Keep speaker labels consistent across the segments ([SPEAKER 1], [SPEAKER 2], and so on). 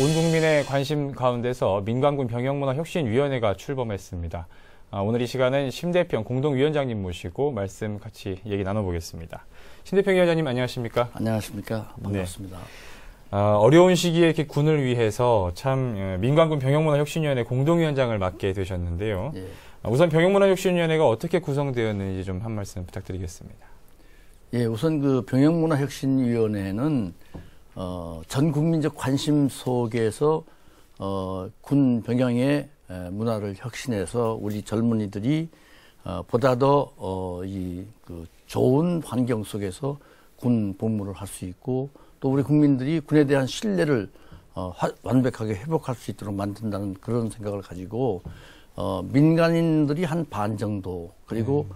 [SPEAKER 1] 온 국민의 관심 가운데서 민관군 병영문화혁신위원회가 출범했습니다. 아, 오늘 이 시간은 심대평 공동위원장님 모시고 말씀 같이 얘기 나눠보겠습니다. 심대평 위원장님 안녕하십니까?
[SPEAKER 2] 안녕하십니까? 반갑습니다.
[SPEAKER 1] 아, 어려운 시기에 이렇게 군을 위해서 참 어, 민관군 병영문화혁신위원회 공동위원장을 맡게 되셨는데요.
[SPEAKER 2] 예.
[SPEAKER 1] 아, 우선 병영문화혁신위원회가 어떻게 구성되었는지 좀 한 말씀 부탁드리겠습니다.
[SPEAKER 2] 예, 우선 그 병영문화혁신위원회는 어, 전 국민적 관심 속에서 어, 군 병영의 에, 문화를 혁신해서 우리 젊은이들이 어, 보다 더 어, 이, 그 좋은 환경 속에서 군 복무를 할 수 있고 또 우리 국민들이 군에 대한 신뢰를 어, 화- 완벽하게 회복할 수 있도록 만든다는 그런 생각을 가지고 어, 민간인들이 한 반 정도 그리고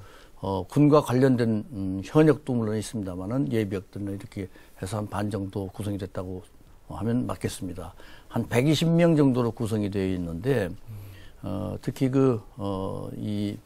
[SPEAKER 2] 어, 군과 관련된 음, 현역도 물론 있습니다만은 예비역 등을 이렇게 해서 한 반 정도 구성이 됐다고 어, 하면 맞겠습니다. 한 120명 정도로 구성이 되어 있는데 어, 특히 그, 어, 이,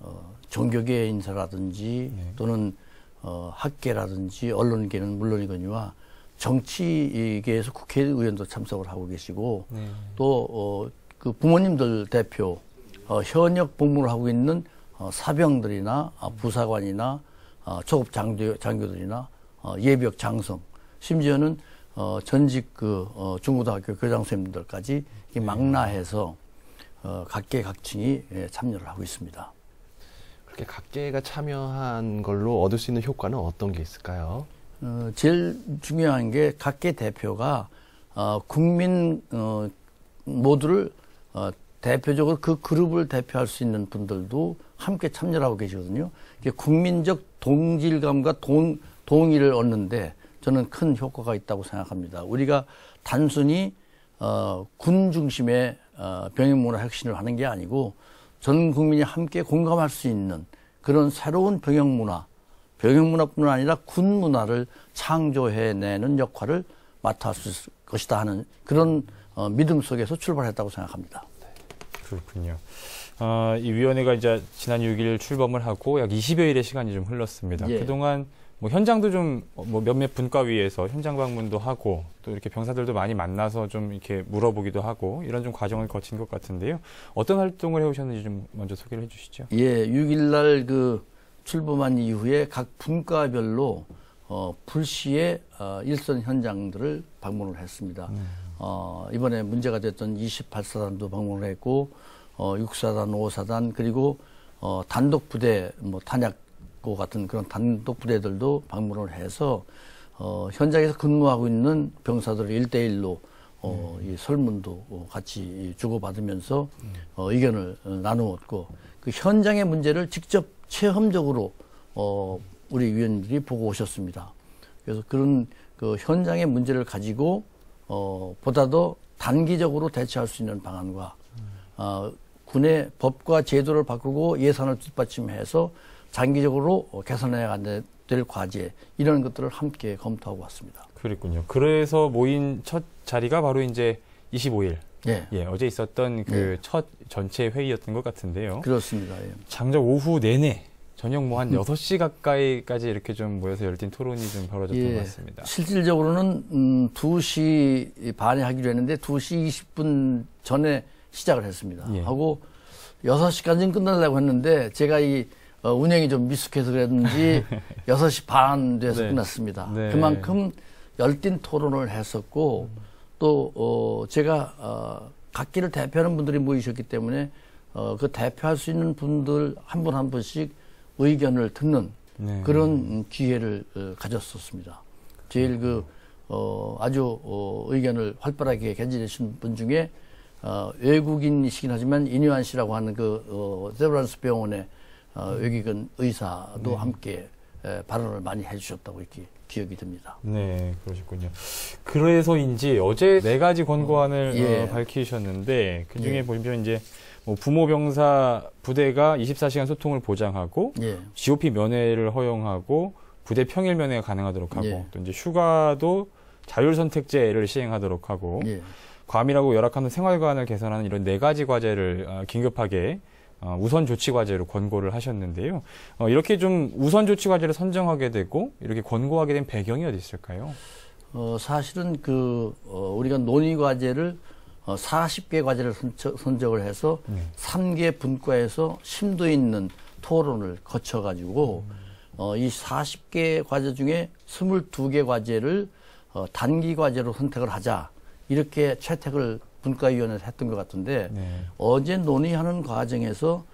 [SPEAKER 2] 어, 종교계 인사라든지 또는 어, 학계라든지 언론계는 물론이거니와 정치계에서 국회의원도 참석을 하고 계시고
[SPEAKER 1] 네.
[SPEAKER 2] 또, 어, 그 부모님들 대표, 어, 현역 복무를 하고 있는 어, 사병들이나 어, 부사관이나 어, 초급 장교, 장교들이나 어, 예비역 장성, 심지어는 어, 전직 그 어, 중고등학교 교장 선생님들까지 이 망라해서 어, 각계 각층이 예, 참여를 하고 있습니다.
[SPEAKER 3] 그렇게 각계가 참여한 걸로 얻을 수 있는 효과는 어떤 게 있을까요?
[SPEAKER 2] 어, 제일 중요한 게 각계 대표가 어, 국민 어, 모두를 어, 대표적으로 그 그룹을 대표할 수 있는 분들도 함께 참여를 하고 계시거든요. 이게 국민적 동질감과 동, 동의를 얻는데 저는 큰 효과가 있다고 생각합니다. 우리가 단순히 어, 군 중심의 어, 병역 문화 혁신을 하는 게 아니고 전 국민이 함께 공감할 수 있는 그런 새로운 병역 문화, 병역 문화뿐만 아니라 군 문화를 창조해내는 역할을 맡아 줄 것이다 하는 그런 어, 믿음 속에서 출발했다고 생각합니다.
[SPEAKER 1] 그렇군요. 아, 이 위원회가 이제 지난 6일 출범을 하고 약 20여일의 시간이 좀 흘렀습니다.
[SPEAKER 2] 예.
[SPEAKER 1] 그동안 뭐 현장도 좀 뭐 몇몇 분과위에서 현장 방문도 하고 또 이렇게 병사들도 많이 만나서 좀 이렇게 물어보기도 하고 이런 좀 과정을 거친 것 같은데요. 어떤 활동을 해오셨는지 좀 먼저 소개를 해주시죠.
[SPEAKER 2] 예, 6일날 그 출범한 이후에 각 분과별로 어, 불시에 어, 일선 현장들을 방문을 했습니다. 어, 이번에 문제가 됐던 28사단도 방문을 했고, 어, 6사단, 5사단, 그리고 어, 단독 부대, 뭐 탄약고 같은 그런 단독 부대들도 방문을 해서 어, 현장에서 근무하고 있는 병사들을 일대일로 어, 이 설문도 어, 같이 주고받으면서 어, 의견을 어, 나누었고 그 현장의 문제를 직접 체험적으로 어, 우리 위원들이 보고 오셨습니다. 그래서 그런 그 현장의 문제를 가지고 어, 보다 더 단기적으로 대처할 수 있는 방안과 어, 군의 법과 제도를 바꾸고 예산을 뒷받침해서 장기적으로 어, 개선해야 될 과제 이런 것들을 함께 검토하고 왔습니다.
[SPEAKER 1] 그랬군요. 그래서 모인 첫 자리가 바로 이제 25일.
[SPEAKER 2] 예,
[SPEAKER 1] 예, 어제 있었던 그첫 전체 회의였던 것 같은데요.
[SPEAKER 2] 그렇습니다. 예.
[SPEAKER 1] 장작 오후 내내 저녁 뭐한 6시 가까이까지 이렇게 좀 모여서 열띤 토론이 좀 벌어졌던
[SPEAKER 2] 예.
[SPEAKER 1] 것 같습니다.
[SPEAKER 2] 실질적으로는 음, 2시 반에 하기로 했는데 2시 20분 전에 시작을 했습니다.
[SPEAKER 1] 예.
[SPEAKER 2] 하고 6시까지는 끝나려고 했는데 제가 이 어, 운영이 좀 미숙해서 그랬는지 6시 반 돼서
[SPEAKER 1] 네.
[SPEAKER 2] 끝났습니다.
[SPEAKER 1] 네.
[SPEAKER 2] 그만큼 열띤 토론을 했었고 또 어, 제가 어, 각기를 대표하는 분들이 모이셨기 때문에 어, 그 대표할 수 있는 분들 한 분한 분씩 의견을 듣는
[SPEAKER 1] 네.
[SPEAKER 2] 그런 음, 기회를 어, 가졌었습니다. 제일 그 어, 아주 어, 의견을 활발하게 견지내신 분 중에 어, 외국인이시긴 하지만 이뉴한 씨라고 하는 그 어, 세브란스 병원의 어, 외국인 의사도 함께 에, 발언을 많이 해주셨다고 이렇게 기억이 듭니다.
[SPEAKER 1] 네, 그러셨군요. 그래서인지 어제 네 가지 권고안을
[SPEAKER 2] 예.
[SPEAKER 1] 어, 밝히셨는데 그 중에
[SPEAKER 2] 예.
[SPEAKER 1] 보면 이제 뭐 부모 병사 부대가 24시간 소통을 보장하고
[SPEAKER 2] 예,
[SPEAKER 1] GOP 면회를 허용하고 부대 평일 면회가 가능하도록 하고
[SPEAKER 2] 예.
[SPEAKER 1] 또 이제 휴가도 자율 선택제를 시행하도록 하고
[SPEAKER 2] 예,
[SPEAKER 1] 과밀하고 열악한 생활관을 개선하는 이런 네 가지 과제를 어, 긴급하게 어, 우선 조치 과제로 권고를 하셨는데요. 어, 이렇게 좀 우선 조치 과제를 선정하게 되고 이렇게 권고하게 된 배경이 어디 있을까요?
[SPEAKER 2] 어, 사실은 그, 어, 우리가 논의 과제를 어, 40개 과제를 선적, 선정을 해서
[SPEAKER 1] 네.
[SPEAKER 2] 3개 분과에서 심도 있는 토론을 거쳐가지고 어, 이 40개 과제 중에 22개 과제를 어, 단기 과제로 선택을 하자 이렇게 채택을 분과위원회에서 했던 것 같은데
[SPEAKER 1] 네.
[SPEAKER 2] 어제 논의하는 과정에서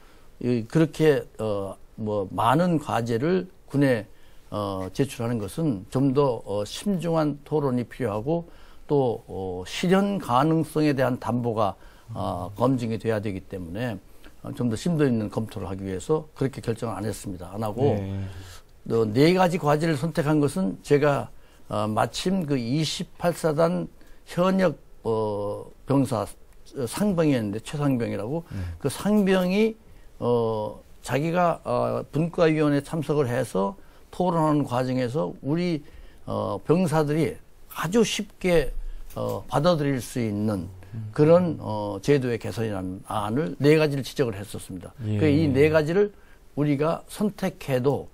[SPEAKER 2] 이 그렇게 어, 뭐 많은 과제를 군에 어, 제출하는 것은 좀 더 어, 심중한 토론이 필요하고 또 어, 실현 가능성에 대한 담보가 어, 검증이 돼야 되기 때문에 어, 좀더 심도 있는 검토를 하기 위해서 그렇게 결정을 안 했습니다. 안 하고
[SPEAKER 1] 네.
[SPEAKER 2] 또네 가지 과제를 선택한 것은 제가 어, 마침 그 28사단 현역 어, 병사 어, 상병이었는데 최상병이라고 그 상병이 어, 자기가 어, 분과위원회 참석을 해서 토론하는 과정에서 우리 어, 병사들이 아주 쉽게 어, 받아들일 수 있는 그런 어, 제도의 개선이라는 안을 네 가지를 지적을 했었습니다.
[SPEAKER 1] 예.
[SPEAKER 2] 이네 가지를 우리가 선택해도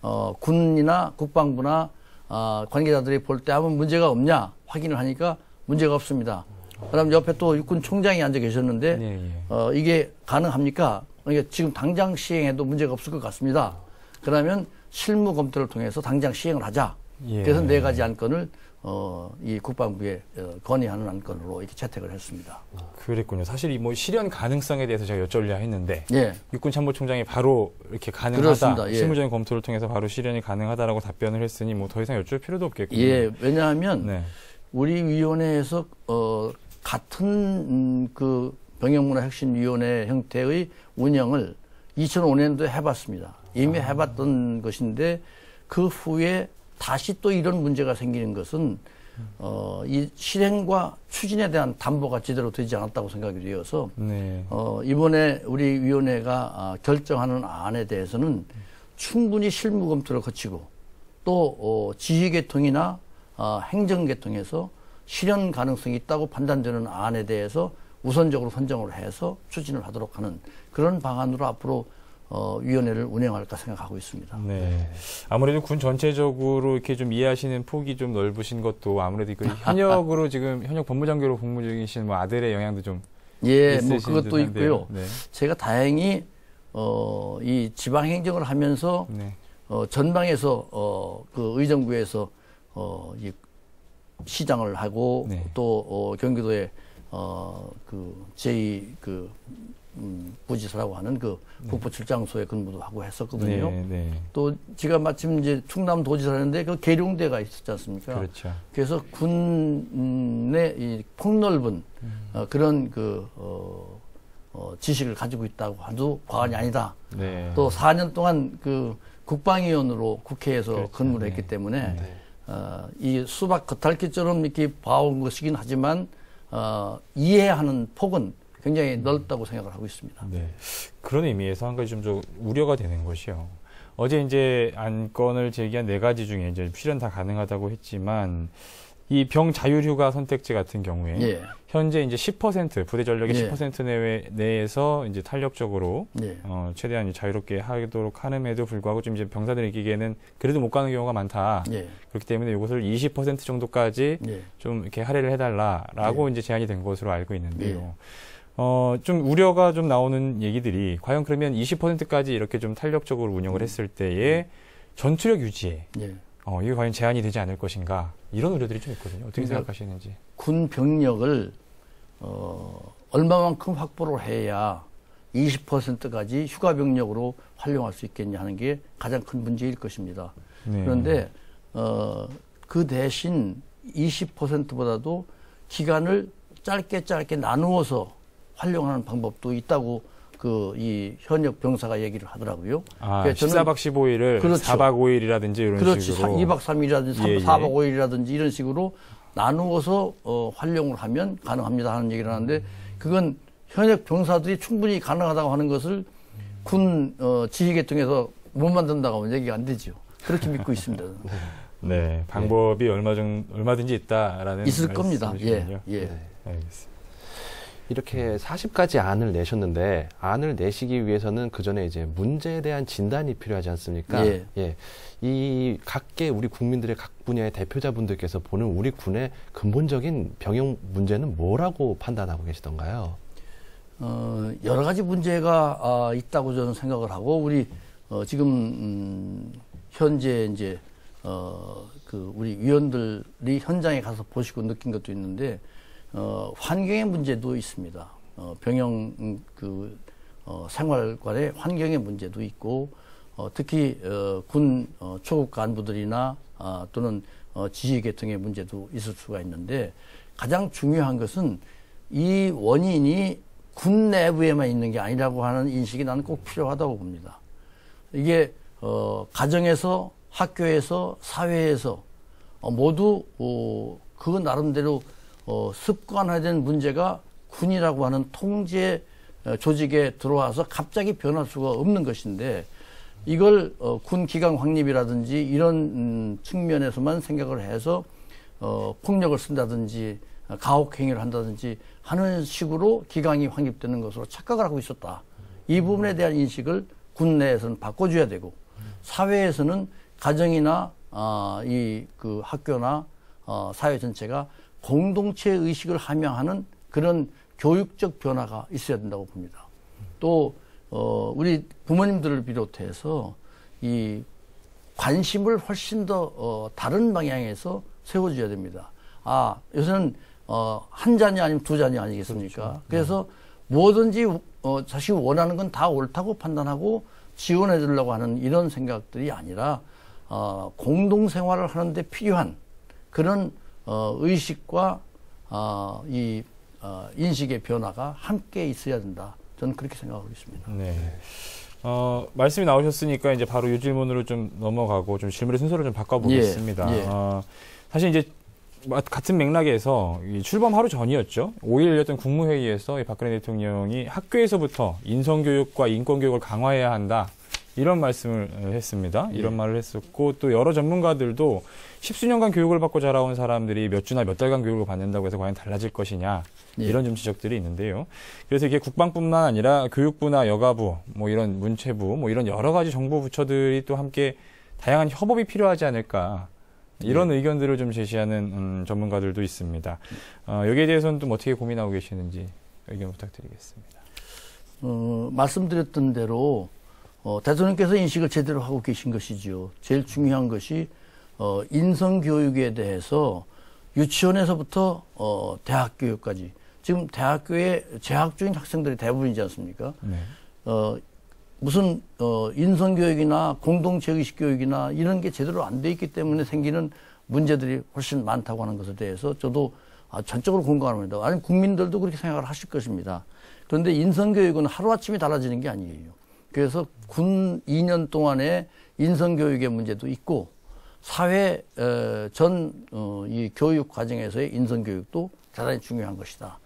[SPEAKER 2] 어, 군이나 국방부나 어, 관계자들이 볼 때 아무 문제가 없냐 확인을 하니까 문제가 없습니다. 그다음 옆에 또 육군 총장이 앉아 계셨는데
[SPEAKER 1] 네, 예.
[SPEAKER 2] 어, 이게 가능합니까? 그러니까 지금 당장 시행해도 문제가 없을 것 같습니다. 그러면 실무 검토를 통해서 당장 시행을 하자.
[SPEAKER 1] 예.
[SPEAKER 2] 그래서 네 가지 안건을 어, 이 국방부에 어, 건의하는 안건으로 이렇게 채택을 했습니다.
[SPEAKER 1] 그랬군요. 사실 이 뭐 실현 가능성에 대해서 제가 여쭤려 했는데
[SPEAKER 2] 예.
[SPEAKER 1] 육군 참모총장이 바로 이렇게 가능하다.
[SPEAKER 2] 예.
[SPEAKER 1] 실무적인 검토를 통해서 바로 실현이 가능하다라고 답변을 했으니 뭐 더 이상 여쭐 필요도 없겠군요.
[SPEAKER 2] 예. 왜냐하면
[SPEAKER 1] 네.
[SPEAKER 2] 우리 위원회에서 어, 같은 음, 그 병역문화혁신위원회 형태의 운영을 2005년도에 해봤습니다. 이미 해봤던 것인데 그 후에 다시 또 이런 문제가 생기는 것은 어, 이 실행과 추진에 대한 담보가 제대로 되지 않았다고 생각이 되어서
[SPEAKER 1] 네.
[SPEAKER 2] 어, 이번에 우리 위원회가 아, 결정하는 안에 대해서는 충분히 실무 검토를 거치고 또 어, 지휘계통이나 어, 행정계통에서 실현 가능성이 있다고 판단되는 안에 대해서 우선적으로 선정을 해서 추진을 하도록 하는 그런 방안으로 앞으로 어, 위원회를 운영할까 생각하고 있습니다.
[SPEAKER 1] 네. 아무래도 군 전체적으로 이렇게 좀 이해하시는 폭이 좀 넓으신 것도 아무래도 그 현역으로 지금 현역 법무장교로 복무 중이신 뭐 아들의 영향도 좀
[SPEAKER 2] 예, 뭐 그것도. 있고요.
[SPEAKER 1] 네.
[SPEAKER 2] 제가 다행히 어, 이 지방 행정을 하면서
[SPEAKER 1] 네.
[SPEAKER 2] 어, 전방에서 어, 그 의정부에서 어, 이 시장을 하고
[SPEAKER 1] 네.
[SPEAKER 2] 또 어, 경기도에 어, 그 제2 그 음, 부지사라고 하는 그 국보 출장소에 근무도 하고 했었거든요.
[SPEAKER 1] 네, 네.
[SPEAKER 2] 또 제가 마침 이제 충남 도지사였는데 그 계룡대가 있었지 않습니까?
[SPEAKER 1] 그렇죠.
[SPEAKER 2] 그래서 군의 이 폭넓은
[SPEAKER 1] 음.
[SPEAKER 2] 어, 그런 그 어, 어, 지식을 가지고 있다고 해도 과언이 아니다.
[SPEAKER 1] 네.
[SPEAKER 2] 또 4년 동안 그 국방위원으로 국회에서
[SPEAKER 1] 그렇죠.
[SPEAKER 2] 근무를
[SPEAKER 1] 네.
[SPEAKER 2] 했기 때문에
[SPEAKER 3] 네.
[SPEAKER 2] 어, 이 수박 겉핥기처럼 이렇게 봐온 것이긴 하지만 어, 이해하는 폭은 굉장히 넓다고 생각을 하고 있습니다.
[SPEAKER 1] 네. 그런 의미에서 한 가지 좀 좀 우려가 되는 것이요. 어제 이제 안건을 제기한 네 가지 중에 이제 실현 다 가능하다고 했지만 이 병 자율휴가 선택제 같은 경우에
[SPEAKER 2] 예,
[SPEAKER 1] 현재 이제 10% 부대 전력의
[SPEAKER 2] 예.
[SPEAKER 1] 10% 내외 내에서 이제 탄력적으로
[SPEAKER 2] 예,
[SPEAKER 1] 어, 최대한 이제 자유롭게 하도록 하는에도 불구하고 좀 이제 병사들이 느끼기에는 그래도 못 가는 경우가 많다.
[SPEAKER 2] 예,
[SPEAKER 1] 그렇기 때문에 이것을 20% 정도까지
[SPEAKER 2] 예.
[SPEAKER 1] 좀 이렇게 할애를 해달라라고 이제 제안이 된 것으로 알고 있는데요.
[SPEAKER 2] 예.
[SPEAKER 1] 어, 좀 우려가 좀 나오는 얘기들이 과연 그러면 20%까지 이렇게 좀 탄력적으로 운영을 했을 때에 전투력 유지에
[SPEAKER 2] 예.
[SPEAKER 1] 어, 이게 과연 제한이 되지 않을 것인가 이런 우려들이 좀 있거든요. 어떻게
[SPEAKER 2] 그러니까
[SPEAKER 1] 생각하시는지.
[SPEAKER 2] 군 병력을 어, 얼마만큼 확보를 해야 20%까지 휴가 병력으로 활용할 수 있겠냐 하는 게 가장 큰 문제일 것입니다.
[SPEAKER 1] 네.
[SPEAKER 2] 그런데 어, 그 대신 20%보다도 기간을 짧게 짧게 나누어서 활용하는 방법도 있다고 그 이 현역 병사가 얘기를 하더라고요.
[SPEAKER 1] 아,
[SPEAKER 2] 그러니까 저는
[SPEAKER 1] 14박 15일을
[SPEAKER 2] 그렇죠.
[SPEAKER 1] 4박 5일이라든지 이런
[SPEAKER 2] 그렇지.
[SPEAKER 1] 식으로
[SPEAKER 2] 2박 3일이라든지
[SPEAKER 1] 예, 예.
[SPEAKER 2] 4박 5일이라든지 이런 식으로 나누어서 어, 활용을 하면 가능합니다 하는 얘기를 하는데 그건 현역 병사들이 충분히 가능하다고 하는 것을 군 어, 지휘계통에서 못 만든다고 하면 얘기가 안 되죠. 그렇게 믿고 있습니다.
[SPEAKER 1] 네, 방법이 얼마 정 얼마든지 있다라는
[SPEAKER 2] 있을 겁니다. 예. 예.
[SPEAKER 3] 네.
[SPEAKER 1] 알겠습니다.
[SPEAKER 3] 이렇게 40가지 안을 내셨는데 안을 내시기 위해서는 그 전에 이제 문제에 대한 진단이 필요하지 않습니까?
[SPEAKER 2] 예.
[SPEAKER 3] 이 각계 우리 국민들의 각 분야의 대표자분들께서 보는 우리 군의 근본적인 병역 문제는 뭐라고 판단하고 계시던가요?
[SPEAKER 2] 어, 여러 가지 문제가 아, 있다고 저는 생각을 하고 우리 어, 지금 음, 현재 이제 어, 그 우리 위원들이 현장에 가서 보시고 느낀 것도 있는데 어, 환경의 문제도 있습니다. 어, 병영 음, 그 어, 생활관의 환경의 문제도 있고 어, 특히 어, 군 어, 초급 간부들이나 아, 또는 어, 지휘 계통의 문제도 있을 수가 있는데 가장 중요한 것은 이 원인이 군 내부에만 있는 게 아니라고 하는 인식이 나는 꼭 필요하다고 봅니다. 이게 어, 가정에서 학교에서 사회에서 어, 모두 어, 그 나름대로 어, 습관화된 문제가 군이라고 하는 통제 어, 조직에 들어와서 갑자기 변할 수가 없는 것인데 이걸 어, 군 기강 확립이라든지 이런 음, 측면에서만 생각을 해서 어, 폭력을 쓴다든지 어, 가혹행위를 한다든지 하는 식으로 기강이 확립되는 것으로 착각을 하고 있었다. 이 부분에 대한 인식을 군 내에서는 바꿔줘야 되고 사회에서는 가정이나 아, 이 그 학교나 어, 사회 전체가 공동체 의식을 함양하는 그런 교육적 변화가 있어야 된다고 봅니다. 또 어, 우리 부모님들을 비롯해서 이 관심을 훨씬 더 어, 다른 방향에서 세워줘야 됩니다. 아 요새는 어, 한 잔이 아니면 두 잔이 아니겠습니까? 그래서 뭐든지 어, 자식이 원하는 건 다 옳다고 판단하고 지원해 주려고 하는 이런 생각들이 아니라 어, 공동 생활을 하는데 필요한 그런 어, 의식과 어, 이 어, 인식의 변화가 함께 있어야 된다. 저는 그렇게 생각하고 있습니다.
[SPEAKER 1] 네. 어, 말씀이 나오셨으니까 이제 바로 이 질문으로 좀 넘어가고 좀 질문의 순서를 좀 바꿔보겠습니다.
[SPEAKER 2] 예, 예.
[SPEAKER 1] 어, 사실 이제 마- 같은 맥락에서 이 출범 하루 전이었죠. 5일 열렸던 국무회의에서 이 박근혜 대통령이 학교에서부터 인성교육과 인권교육을 강화해야 한다. 이런 말씀을 어, 했습니다. 이런
[SPEAKER 2] 예.
[SPEAKER 1] 말을 했었고 또 여러 전문가들도 십수년간 교육을 받고 자라온 사람들이 몇 주나 몇 달간 교육을 받는다고 해서 과연 달라질 것이냐
[SPEAKER 2] 예.
[SPEAKER 1] 이런 좀 지적들이 있는데요. 그래서 이게 국방뿐만 아니라 교육부나 여가부, 뭐 이런 문체부, 뭐 이런 여러 가지 정부 부처들이 또 함께 다양한 협업이 필요하지 않을까. 이런 의견들을 좀 제시하는 음, 전문가들도 있습니다. 어, 여기에 대해서는 좀 어떻게 고민하고 계시는지 의견 부탁드리겠습니다.
[SPEAKER 2] 어, 말씀드렸던 대로 어, 대통령께서 인식을 제대로 하고 계신 것이죠. 제일 중요한 것이 어, 인성 교육에 대해서 유치원에서부터 어, 대학 교육까지 지금 대학교에 재학 중인 학생들이 대부분이지 않습니까?
[SPEAKER 1] 네.
[SPEAKER 2] 어, 무슨 어, 인성 교육이나 공동체 의식 교육이나 이런 게 제대로 안 돼 있기 때문에 생기는 문제들이 훨씬 많다고 하는 것에 대해서 저도 아, 전적으로 공감합니다. 아니 국민들도 그렇게 생각을 하실 것입니다. 그런데 인성 교육은 하루 아침에 달라지는 게 아니에요. 그래서 군 2년 동안의 인성 교육의 문제도 있고 사회 어, 전이 교육 과정에서의 인성 교육도 대단히 중요한 것이다.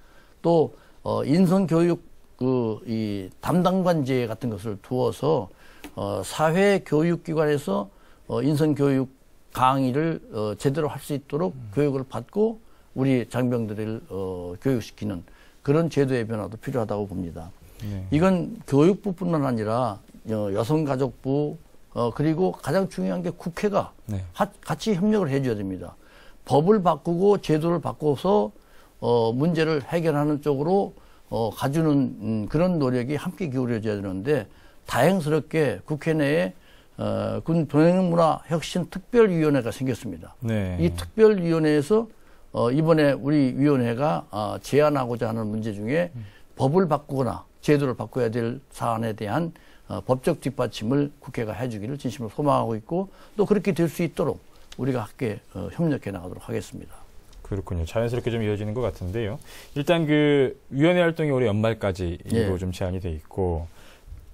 [SPEAKER 2] 또 어, 인성 교육 그이 담당관제 같은 것을 두어서 어, 사회 교육기관에서 어, 인성 교육 강의를 어, 제대로 할 수 있도록 교육을 받고 우리 장병들을 어, 교육시키는 그런 제도의 변화도 필요하다고 봅니다.
[SPEAKER 1] 네.
[SPEAKER 2] 이건 교육부뿐만 아니라 어, 여성가족부 어, 그리고 가장 중요한 게 국회가
[SPEAKER 1] 네.
[SPEAKER 2] 하- 같이 협력을 해줘야 됩니다. 법을 바꾸고 제도를 바꿔서 어, 문제를 해결하는 쪽으로 어, 가주는 음, 그런 노력이 함께 기울여져야 되는데 다행스럽게 국회 내에 어, 군 병행문화 혁신 특별위원회가 생겼습니다.
[SPEAKER 1] 네.
[SPEAKER 2] 이 특별위원회에서 어, 이번에 우리 위원회가 아, 제안하고자 하는 문제 중에 법을 바꾸거나 제도를 바꿔야 될 사안에 대한 어, 법적 뒷받침을 국회가 해주기를 진심으로 소망하고 있고 또 그렇게 될 수 있도록 우리가 함께 어, 협력해 나가도록 하겠습니다.
[SPEAKER 1] 그렇군요. 자연스럽게 좀 이어지는 것 같은데요. 일단 그 위원회 활동이 올해 연말까지로
[SPEAKER 2] 예.
[SPEAKER 1] 좀 제한이 돼 있고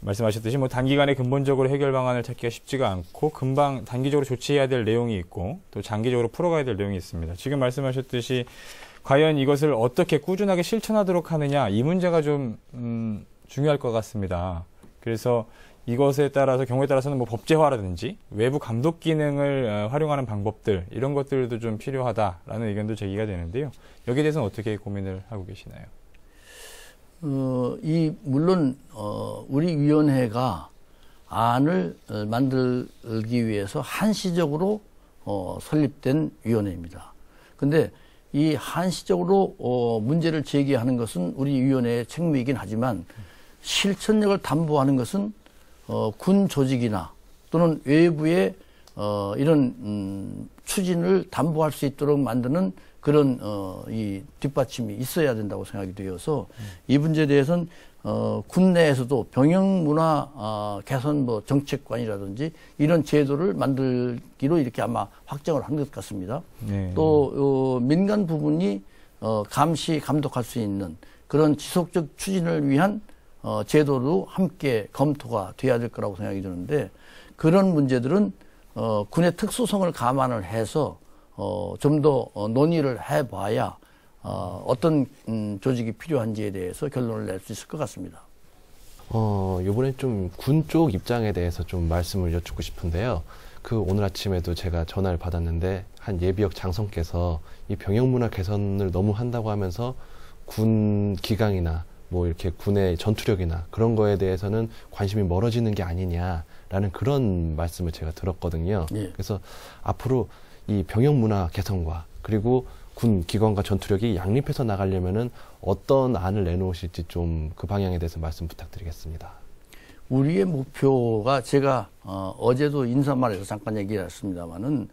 [SPEAKER 1] 말씀하셨듯이 뭐 단기간에 근본적으로 해결 방안을 찾기가 쉽지가 않고 금방 단기적으로 조치해야 될 내용이 있고 또 장기적으로 풀어가야 될 내용이 있습니다. 지금 말씀하셨듯이 과연 이것을 어떻게 꾸준하게 실천하도록 하느냐 이 문제가 좀 음, 중요할 것 같습니다. 그래서 이것에 따라서 경우에 따라서는 뭐 법제화라든지 외부 감독 기능을 어, 활용하는 방법들 이런 것들도 좀 필요하다라는 의견도 제기가 되는데요. 여기에 대해서는 어떻게 고민을 하고 계시나요?
[SPEAKER 2] 어, 이 물론 어, 우리 위원회가 안을 어, 만들기 위해서 한시적으로 어, 설립된 위원회입니다. 근데 이 한시적으로 어, 문제를 제기하는 것은 우리 위원회의 책무이긴 하지만 실천력을 담보하는 것은 어, 군 조직이나 또는 외부의 어, 이런 음, 추진을 담보할 수 있도록 만드는 그런 어, 이 뒷받침이 있어야 된다고 생각이 되어서 이 문제에 대해서는 어, 군 내에서도 병영 문화 어, 개선 뭐 정책관이라든지 이런 제도를 만들기로 이렇게 아마 확정을 한 것 같습니다.
[SPEAKER 1] 네.
[SPEAKER 2] 또 어, 민간 부분이 어, 감시 감독할 수 있는 그런 지속적 추진을 위한 어, 제도도 함께 검토가 돼야 될 거라고 생각이 드는데 그런 문제들은 어, 군의 특수성을 감안을 해서 어, 좀더 어, 논의를 해봐야 어, 어떤 음, 조직이 필요한지에 대해서 결론을 낼 수 있을 것 같습니다.
[SPEAKER 3] 어, 요번에 좀 군 쪽 입장에 대해서 좀 말씀을 여쭙고 싶은데요. 그 오늘 아침에도 제가 전화를 받았는데 한 예비역 장성께서 이 병역 문화 개선을 너무 한다고 하면서 군 기강이나 뭐 이렇게 군의 전투력이나 그런 거에 대해서는 관심이 멀어지는 게 아니냐라는 그런 말씀을 제가 들었거든요.
[SPEAKER 2] 예.
[SPEAKER 3] 그래서 앞으로 이 병역 문화 개선과 그리고 군 기관과 전투력이 양립해서 나가려면은 어떤 안을 내놓으실지 좀 그 방향에 대해서 말씀 부탁드리겠습니다.
[SPEAKER 2] 우리의 목표가 제가 어, 어제도 인사말에서 잠깐 얘기를 했습니다마는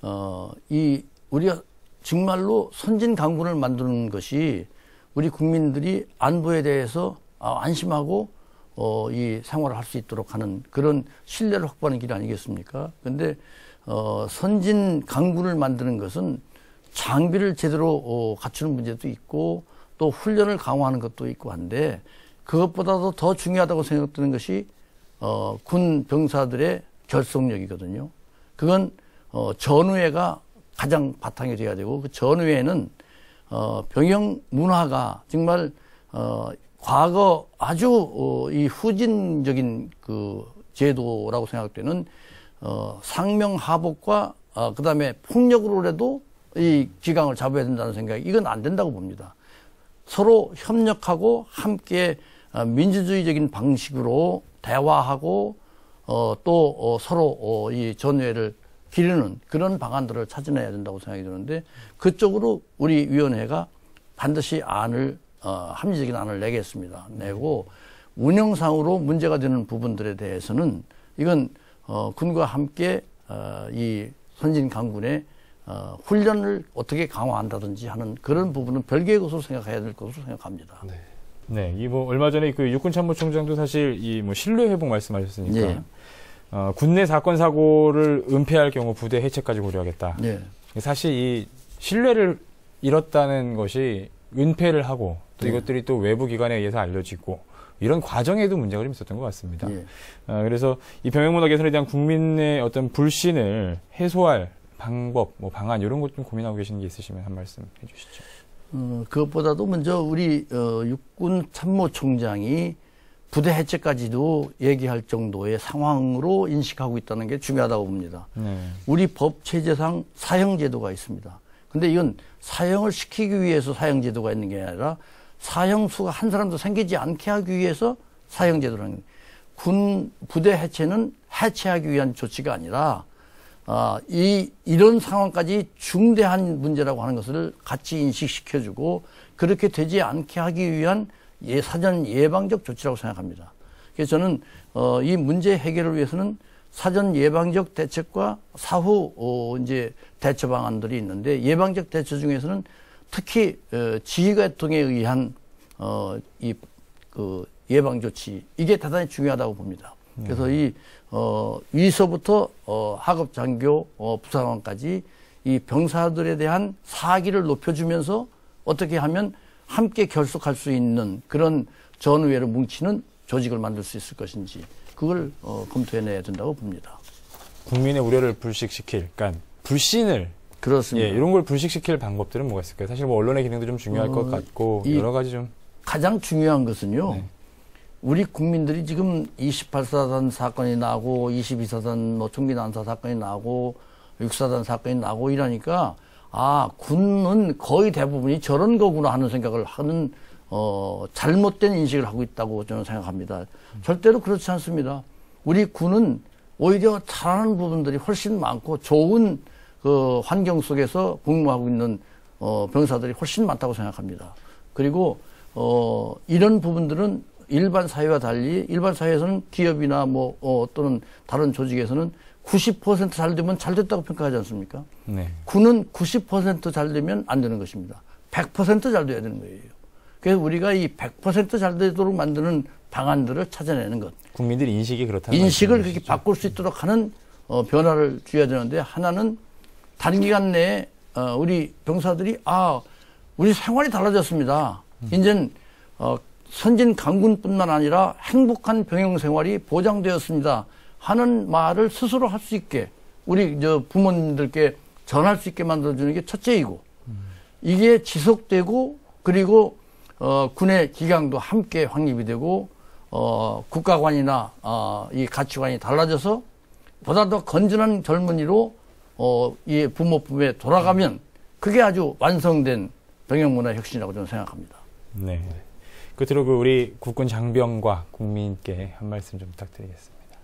[SPEAKER 2] 어, 이 우리가 정말로 선진 강군을 만드는 것이 우리 국민들이 안보에 대해서 아, 안심하고 어, 이 생활을 할 수 있도록 하는 그런 신뢰를 확보하는 길 아니겠습니까? 근데 어, 선진 강군을 만드는 것은 장비를 제대로 어, 갖추는 문제도 있고 또 훈련을 강화하는 것도 있고 한데 그것보다도 더 중요하다고 생각되는 것이 어, 군 병사들의 결속력이거든요. 그건 어, 전후회가 가장 바탕이 돼야 되고 그 전후회는 어, 병영 문화가 정말 어, 과거 아주 어, 이 후진적인 그 제도라고 생각되는 어, 상명하복과 어, 그다음에 폭력으로라도 이 기강을 잡아야 된다는 생각이 이건 안 된다고 봅니다. 서로 협력하고 함께 어, 민주주의적인 방식으로 대화하고 어, 또 어, 서로 어, 이 전회를 기르는 그런 방안들을 찾아내야 된다고 생각이 드는데 그쪽으로 우리 위원회가 반드시 안을 어, 합리적인 안을 내겠습니다. 내고 운영상으로 문제가 되는 부분들에 대해서는 이건 어, 군과 함께 어, 이 선진 강군의 어, 훈련을 어떻게 강화한다든지 하는 그런 부분은 별개의 것으로 생각해야 될 것으로 생각합니다.
[SPEAKER 3] 네.
[SPEAKER 1] 네, 이 뭐 얼마 전에 그 육군 참모총장도 사실 이 뭐 신뢰 회복 말씀하셨으니까
[SPEAKER 2] 예.
[SPEAKER 1] 어, 군내 사건 사고를 은폐할 경우 부대 해체까지 고려하겠다.
[SPEAKER 2] 네.
[SPEAKER 1] 사실 이 신뢰를 잃었다는 것이 은폐를 하고 또
[SPEAKER 2] 네.
[SPEAKER 1] 이것들이 또 외부 기관에 의해서 알려지고 이런 과정에도 문제가 좀 있었던 것 같습니다.
[SPEAKER 2] 예.
[SPEAKER 1] 어, 그래서 이 병역문화 개선에 대한 국민의 어떤 불신을 해소할 방법, 뭐 방안 이런 것 좀 고민하고 계시는 게 있으시면 한 말씀 해주시죠.
[SPEAKER 2] 어, 그것보다도 먼저 우리 어, 육군 참모총장이 부대 해체까지도 얘기할 정도의 상황으로 인식하고 있다는 게 중요하다고 봅니다.
[SPEAKER 1] 네.
[SPEAKER 2] 우리 법 체제상 사형 제도가 있습니다. 근데 이건 사형을 시키기 위해서 사형 제도가 있는 게 아니라 사형 수가 한 사람도 생기지 않게 하기 위해서 사형 제도라는. 군 부대 해체는 해체하기 위한 조치가 아니라 아, 이 이런 상황까지 중대한 문제라고 하는 것을 같이 인식시켜주고 그렇게 되지 않게 하기 위한 예, 사전 예방적 조치라고 생각합니다. 그래서 저는 어, 이 문제 해결을 위해서는 사전 예방적 대책과 사후 어, 이제 대처 방안들이 있는데 예방적 대처 중에서는 특히 어, 지휘계통에 의한 어, 이 그 예방 조치 이게 대단히 중요하다고 봅니다. 그래서 이 어, 위서부터 어, 하급 장교 어, 부사관까지 이 병사들에 대한 사기를 높여주면서 어떻게 하면 함께 결속할 수 있는 그런 전우회를 뭉치는 조직을 만들 수 있을 것인지 그걸 어, 검토해내야 된다고 봅니다.
[SPEAKER 1] 국민의 우려를 불식시킬, 그러니까 불신을
[SPEAKER 2] 그렇습니다.
[SPEAKER 1] 예, 이런 걸 불식시킬 방법들은 뭐가 있을까요? 사실 뭐 언론의 기능도 좀 중요할
[SPEAKER 2] 어,
[SPEAKER 1] 것 같고
[SPEAKER 2] 이-
[SPEAKER 1] 여러 가지 좀
[SPEAKER 2] 가장 중요한 것은요.
[SPEAKER 1] 네.
[SPEAKER 2] 우리 국민들이 지금 28사단 사건이 나고 22사단 뭐 총기 난사 사건이 나고 6사단 사건이 나고 이러니까 아 군은 거의 대부분이 저런 거구나 하는 생각을 하는 어, 잘못된 인식을 하고 있다고 저는 생각합니다. 절대로 그렇지 않습니다. 우리 군은 오히려 잘하는 부분들이 훨씬 많고 좋은 그 환경 속에서 복무하고 있는 어, 병사들이 훨씬 많다고 생각합니다. 그리고 어, 이런 부분들은 일반 사회와 달리 일반 사회에서는 기업이나 뭐 어, 또는 다른 조직에서는 90%잘 되면 잘 됐다고 평가하지 않습니까?
[SPEAKER 1] 네.
[SPEAKER 2] 군은 90%잘 되면 안 되는 것입니다. 100%잘 돼야 되는 거예요. 그래서 우리가 이 100%잘 되도록 만드는 방안들을 찾아내는 것.
[SPEAKER 1] 국민들 인식이 그렇다는
[SPEAKER 2] 인식을 그렇게? 바꿀 수 있도록 하는 어, 변화를 줘야 되는데 하나는 단기간 내에 어, 우리 병사들이 아 우리 생활이 달라졌습니다. 이제는 어, 선진 강군뿐만 아니라 행복한 병영 생활이 보장되었습니다. 하는 말을 스스로 할 수 있게 우리 저 부모님들께 전할 수 있게 만들어주는 게 첫째이고 이게 지속되고 그리고 어, 군의 기강도 함께 확립이 되고 어, 국가관이나 어, 이 가치관이 달라져서 보다 더 건전한 젊은이로 어, 이 부모 품에 돌아가면 그게 아주 완성된 병영문화 혁신이라고 저는 생각합니다.
[SPEAKER 1] 네. 끝으로 그 우리 국군 장병과 국민께 한 말씀 좀 부탁드리겠습니다.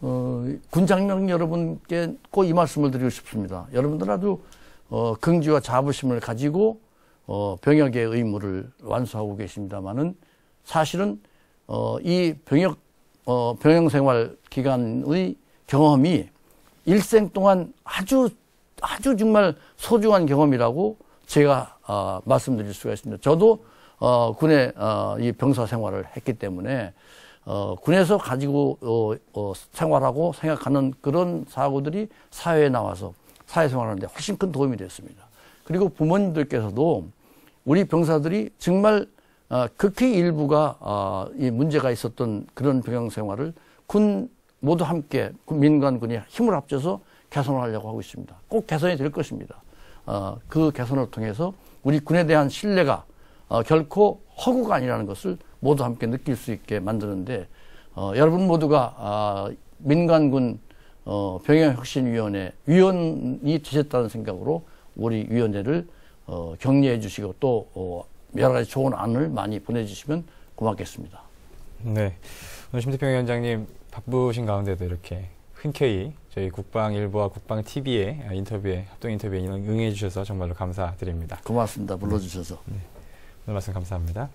[SPEAKER 2] 어, 군 장병 여러분께 꼭 이 말씀을 드리고 싶습니다. 여러분들 아주 어, 긍지와 자부심을 가지고 어, 병역의 의무를 완수하고 계십니다만은 사실은 어, 이 병역 어, 병영 생활 기간의 경험이 일생 동안 아주 아주 정말 소중한 경험이라고 제가 어, 말씀드릴 수가 있습니다. 저도 어, 군의 어, 이 병사 생활을 했기 때문에 어, 군에서 가지고 어, 어, 생활하고 생각하는 그런 사고들이 사회에 나와서 사회생활하는데 훨씬 큰 도움이 됐습니다. 그리고 부모님들께서도 우리 병사들이 정말 어, 극히 일부가 어, 이 문제가 있었던 그런 병영 생활을 군 모두 함께 군, 민간군이 힘을 합쳐서 개선을 하려고 하고 있습니다. 꼭 개선이 될 것입니다. 어, 그 개선을 통해서 우리 군에 대한 신뢰가 어, 결코 허구가 아니라는 것을 모두 함께 느낄 수 있게 만드는데 어, 여러분 모두가 아, 민간군 어, 병영혁신위원회 위원이 되셨다는 생각으로 우리 위원회를 어, 격려해 주시고 또 어, 여러 가지 좋은 안을 많이 보내주시면 고맙겠습니다.
[SPEAKER 1] 네. 오늘 심대평 위원장님 바쁘신 가운데도 이렇게 흔쾌히 저희 국방일보와 국방TV의 인터뷰에, 합동 인터뷰에 응해 주셔서 정말로 감사드립니다.
[SPEAKER 2] 고맙습니다. 불러주셔서.
[SPEAKER 1] 오늘 말씀 감사합니다.